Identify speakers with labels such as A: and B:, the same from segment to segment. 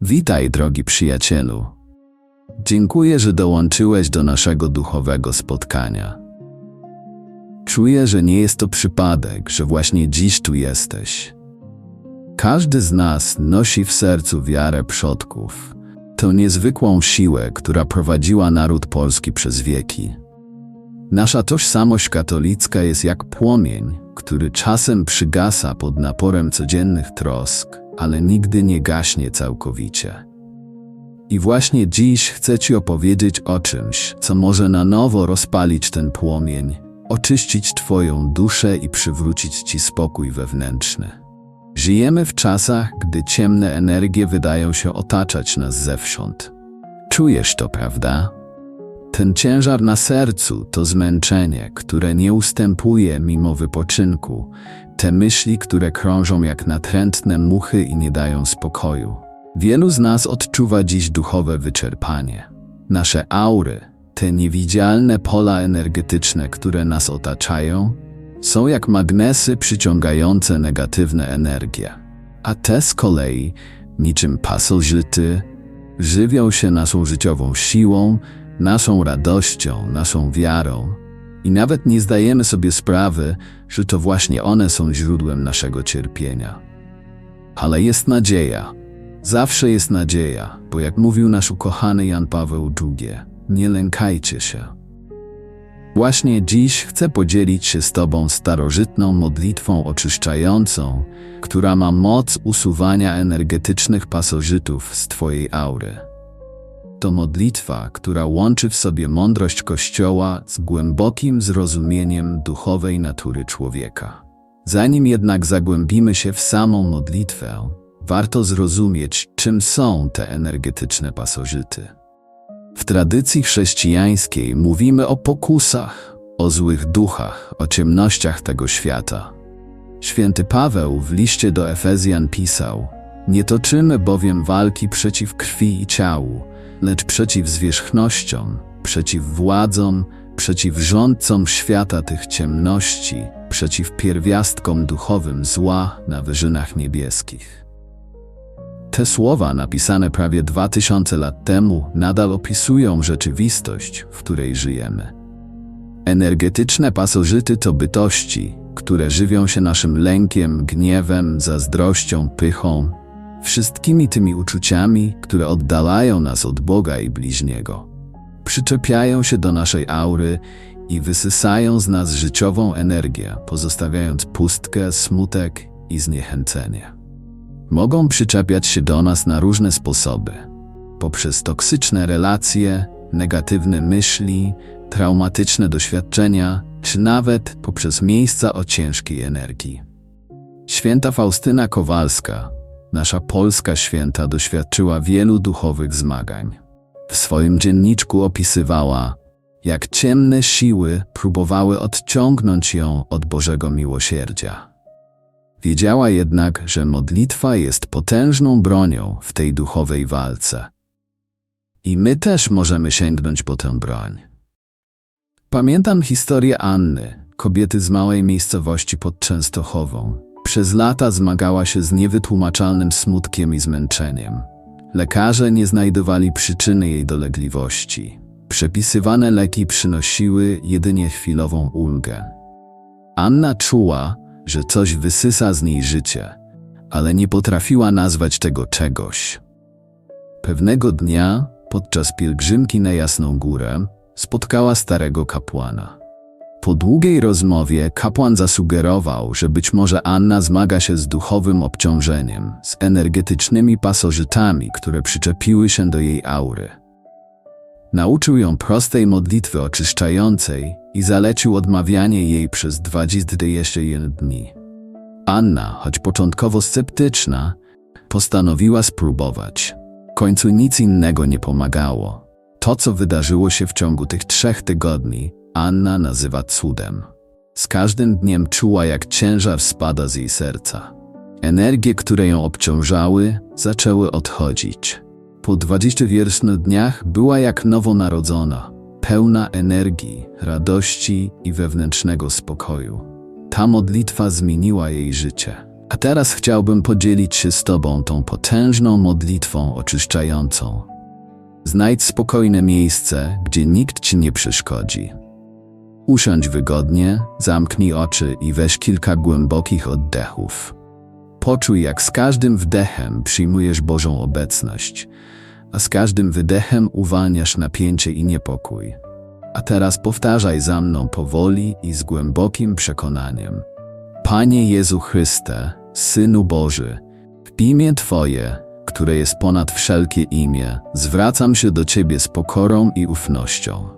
A: Witaj, drogi przyjacielu. Dziękuję, że dołączyłeś do naszego duchowego spotkania. Czuję, że nie jest to przypadek, że właśnie dziś tu jesteś. Każdy z nas nosi w sercu wiarę przodków, tę niezwykłą siłę, która prowadziła naród polski przez wieki. Nasza tożsamość katolicka jest jak płomień, który czasem przygasa pod naporem codziennych trosk, ale nigdy nie gaśnie całkowicie. I właśnie dziś chcę Ci opowiedzieć o czymś, co może na nowo rozpalić ten płomień, oczyścić Twoją duszę i przywrócić Ci spokój wewnętrzny. Żyjemy w czasach, gdy ciemne energie wydają się otaczać nas zewsząd. Czujesz to, prawda? Ten ciężar na sercu to zmęczenie, które nie ustępuje mimo wypoczynku, te myśli, które krążą jak natrętne muchy i nie dają spokoju. Wielu z nas odczuwa dziś duchowe wyczerpanie. Nasze aury, te niewidzialne pola energetyczne, które nas otaczają, są jak magnesy przyciągające negatywne energie. A te z kolei, niczym pasożyty, żywią się naszą życiową siłą, naszą radością, naszą wiarą. I nawet nie zdajemy sobie sprawy, że to właśnie one są źródłem naszego cierpienia. Ale jest nadzieja. Zawsze jest nadzieja, bo jak mówił nasz ukochany Jan Paweł II, nie lękajcie się. Właśnie dziś chcę podzielić się z Tobą starożytną modlitwą oczyszczającą, która ma moc usuwania energetycznych pasożytów z Twojej aury. To modlitwa, która łączy w sobie mądrość Kościoła z głębokim zrozumieniem duchowej natury człowieka. Zanim jednak zagłębimy się w samą modlitwę, warto zrozumieć, czym są te energetyczne pasożyty. W tradycji chrześcijańskiej mówimy o pokusach, o złych duchach, o ciemnościach tego świata. Święty Paweł w liście do Efezjan pisał: Nie toczymy bowiem walki przeciw krwi i ciału, lecz przeciw zwierzchnościom, przeciw władzom, przeciw rządcom świata tych ciemności, przeciw pierwiastkom duchowym zła na wyżynach niebieskich. Te słowa, napisane prawie dwa tysiące lat temu, nadal opisują rzeczywistość, w której żyjemy. Energetyczne pasożyty to bytości, które żywią się naszym lękiem, gniewem, zazdrością, pychą, wszystkimi tymi uczuciami, które oddalają nas od Boga i bliźniego. Przyczepiają się do naszej aury i wysysają z nas życiową energię, pozostawiając pustkę, smutek i zniechęcenie. Mogą przyczepiać się do nas na różne sposoby poprzez toksyczne relacje, negatywne myśli, traumatyczne doświadczenia, czy nawet poprzez miejsca o ciężkiej energii. Święta Faustyna Kowalska, nasza polska święta, doświadczyła wielu duchowych zmagań. W swoim dzienniczku opisywała, jak ciemne siły próbowały odciągnąć ją od Bożego miłosierdzia. Wiedziała jednak, że modlitwa jest potężną bronią w tej duchowej walce. I my też możemy sięgnąć po tę broń. Pamiętam historię Anny, kobiety z małej miejscowości pod Częstochową. Przez lata zmagała się z niewytłumaczalnym smutkiem i zmęczeniem. Lekarze nie znajdowali przyczyny jej dolegliwości. Przepisywane leki przynosiły jedynie chwilową ulgę. Anna czuła, że coś wysysa z niej życie, ale nie potrafiła nazwać tego czegoś. Pewnego dnia, podczas pielgrzymki na Jasną Górę, spotkała starego kapłana. Po długiej rozmowie kapłan zasugerował, że być może Anna zmaga się z duchowym obciążeniem, z energetycznymi pasożytami, które przyczepiły się do jej aury. Nauczył ją prostej modlitwy oczyszczającej i zalecił odmawianie jej przez 21 dni. Anna, choć początkowo sceptyczna, postanowiła spróbować. W końcu nic innego nie pomagało. To, co wydarzyło się w ciągu tych trzech tygodni, Anna nazywa cudem. Z każdym dniem czuła, jak ciężar spada z jej serca. Energie, które ją obciążały, zaczęły odchodzić. Po 20 dniach była jak nowonarodzona, pełna energii, radości i wewnętrznego spokoju. Ta modlitwa zmieniła jej życie. A teraz chciałbym podzielić się z Tobą tą potężną modlitwą oczyszczającą. Znajdź spokojne miejsce, gdzie nikt Ci nie przeszkodzi. Usiądź wygodnie, zamknij oczy i weź kilka głębokich oddechów. Poczuj, jak z każdym wdechem przyjmujesz Bożą obecność, a z każdym wydechem uwalniasz napięcie i niepokój. A teraz powtarzaj za mną powoli i z głębokim przekonaniem. Panie Jezu Chryste, Synu Boży, w imię Twoje, które jest ponad wszelkie imię, zwracam się do Ciebie z pokorą i ufnością.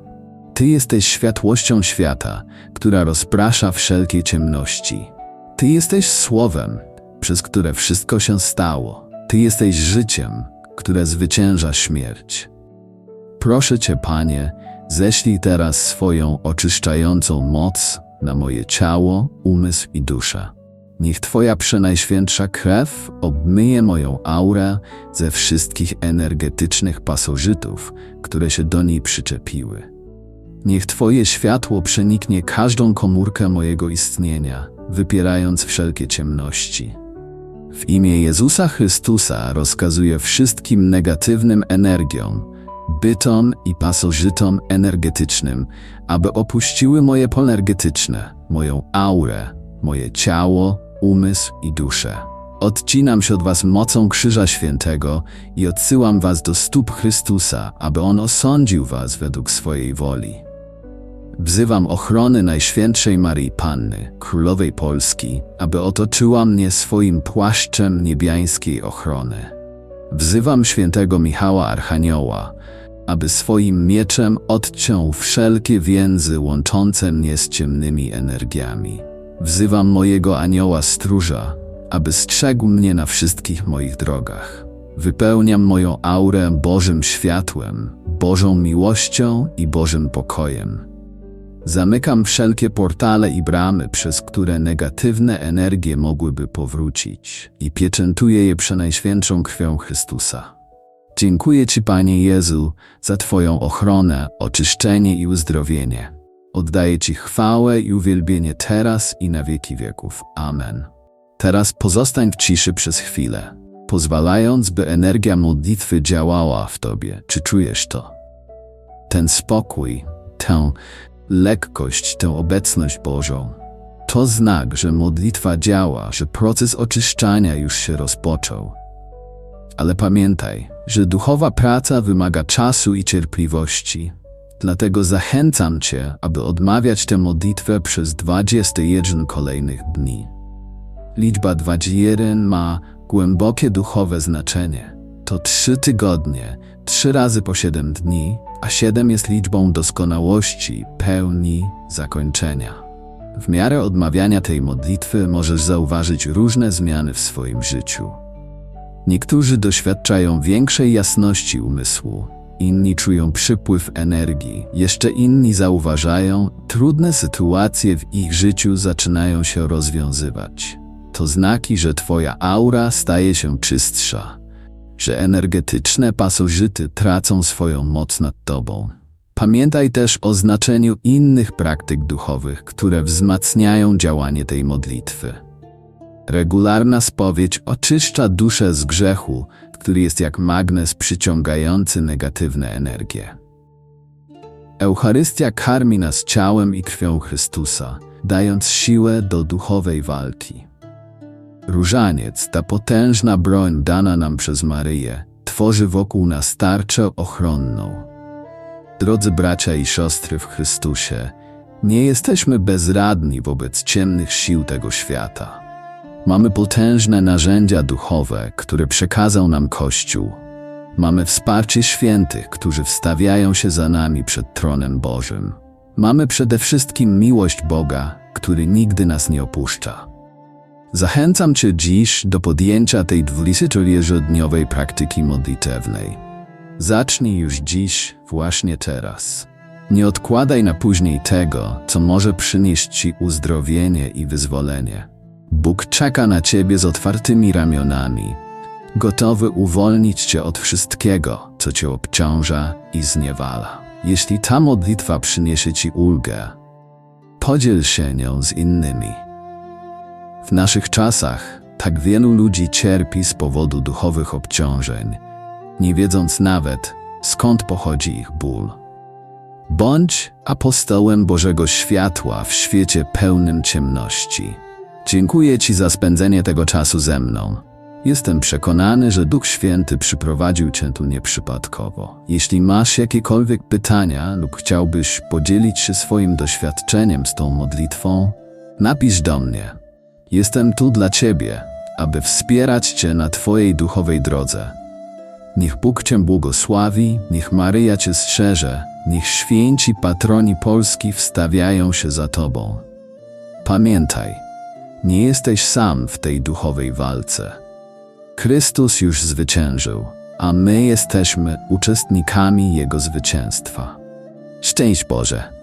A: Ty jesteś światłością świata, która rozprasza wszelkie ciemności. Ty jesteś słowem, przez które wszystko się stało. Ty jesteś życiem, które zwycięża śmierć. Proszę Cię, Panie, ześlij teraz swoją oczyszczającą moc na moje ciało, umysł i duszę. Niech Twoja przenajświętsza krew obmyje moją aurę ze wszystkich energetycznych pasożytów, które się do niej przyczepiły. Niech Twoje światło przeniknie każdą komórkę mojego istnienia, wypierając wszelkie ciemności. W imię Jezusa Chrystusa rozkazuję wszystkim negatywnym energiom, bytom i pasożytom energetycznym, aby opuściły moje pole energetyczne, moją aurę, moje ciało, umysł i duszę. Odcinam się od was mocą Krzyża Świętego i odsyłam was do stóp Chrystusa, aby On osądził was według swojej woli. Wzywam ochrony Najświętszej Marii Panny, Królowej Polski, aby otoczyła mnie swoim płaszczem niebiańskiej ochrony. Wzywam świętego Michała Archanioła, aby swoim mieczem odciął wszelkie więzy łączące mnie z ciemnymi energiami. Wzywam mojego anioła stróża, aby strzegł mnie na wszystkich moich drogach. Wypełniam moją aurę Bożym światłem, Bożą miłością i Bożym pokojem. Zamykam wszelkie portale i bramy, przez które negatywne energie mogłyby powrócić i pieczętuję je przenajświętszą krwią Chrystusa. Dziękuję Ci, Panie Jezu, za Twoją ochronę, oczyszczenie i uzdrowienie. Oddaję Ci chwałę i uwielbienie teraz i na wieki wieków. Amen. Teraz pozostań w ciszy przez chwilę, pozwalając, by energia modlitwy działała w Tobie. Czy czujesz to? Ten spokój, tę lekkość, tę obecność Bożą. To znak, że modlitwa działa, że proces oczyszczania już się rozpoczął. Ale pamiętaj, że duchowa praca wymaga czasu i cierpliwości. Dlatego zachęcam Cię, aby odmawiać tę modlitwę przez 21 kolejnych dni. Liczba 21 ma głębokie duchowe znaczenie. To trzy tygodnie, trzy razy po 7 dni, a 7 jest liczbą doskonałości, pełni, zakończenia. W miarę odmawiania tej modlitwy możesz zauważyć różne zmiany w swoim życiu. Niektórzy doświadczają większej jasności umysłu, inni czują przypływ energii, jeszcze inni zauważają, trudne sytuacje w ich życiu zaczynają się rozwiązywać. To znaki, że Twoja aura staje się czystsza, że energetyczne pasożyty tracą swoją moc nad Tobą. Pamiętaj też o znaczeniu innych praktyk duchowych, które wzmacniają działanie tej modlitwy. Regularna spowiedź oczyszcza duszę z grzechu, który jest jak magnes przyciągający negatywne energie. Eucharystia karmi nas ciałem i krwią Chrystusa, dając siłę do duchowej walki. Różaniec, ta potężna broń dana nam przez Maryję, tworzy wokół nas tarczę ochronną. Drodzy bracia i siostry w Chrystusie, nie jesteśmy bezradni wobec ciemnych sił tego świata. Mamy potężne narzędzia duchowe, które przekazał nam Kościół. Mamy wsparcie świętych, którzy wstawiają się za nami przed tronem Bożym. Mamy przede wszystkim miłość Boga, który nigdy nas nie opuszcza. Zachęcam Cię dziś do podjęcia tej 24-dniowej praktyki modlitewnej. Zacznij już dziś, właśnie teraz. Nie odkładaj na później tego, co może przynieść Ci uzdrowienie i wyzwolenie. Bóg czeka na Ciebie z otwartymi ramionami, gotowy uwolnić Cię od wszystkiego, co Cię obciąża i zniewala. Jeśli ta modlitwa przyniesie Ci ulgę, podziel się nią z innymi. W naszych czasach Tak wielu ludzi cierpi z powodu duchowych obciążeń, nie wiedząc nawet, skąd pochodzi ich ból. Bądź apostołem Bożego światła w świecie pełnym ciemności. Dziękuję Ci za spędzenie tego czasu ze mną. Jestem przekonany, że Duch Święty przyprowadził Cię tu nieprzypadkowo. Jeśli masz jakiekolwiek pytania lub chciałbyś podzielić się swoim doświadczeniem z tą modlitwą, napisz do mnie. Jestem tu dla Ciebie, aby wspierać Cię na Twojej duchowej drodze. Niech Bóg Cię błogosławi, niech Maryja Cię strzeże, niech święci patroni Polski wstawiają się za Tobą. Pamiętaj, nie jesteś sam w tej duchowej walce. Chrystus już zwyciężył, a my jesteśmy uczestnikami Jego zwycięstwa. Szczęść Boże!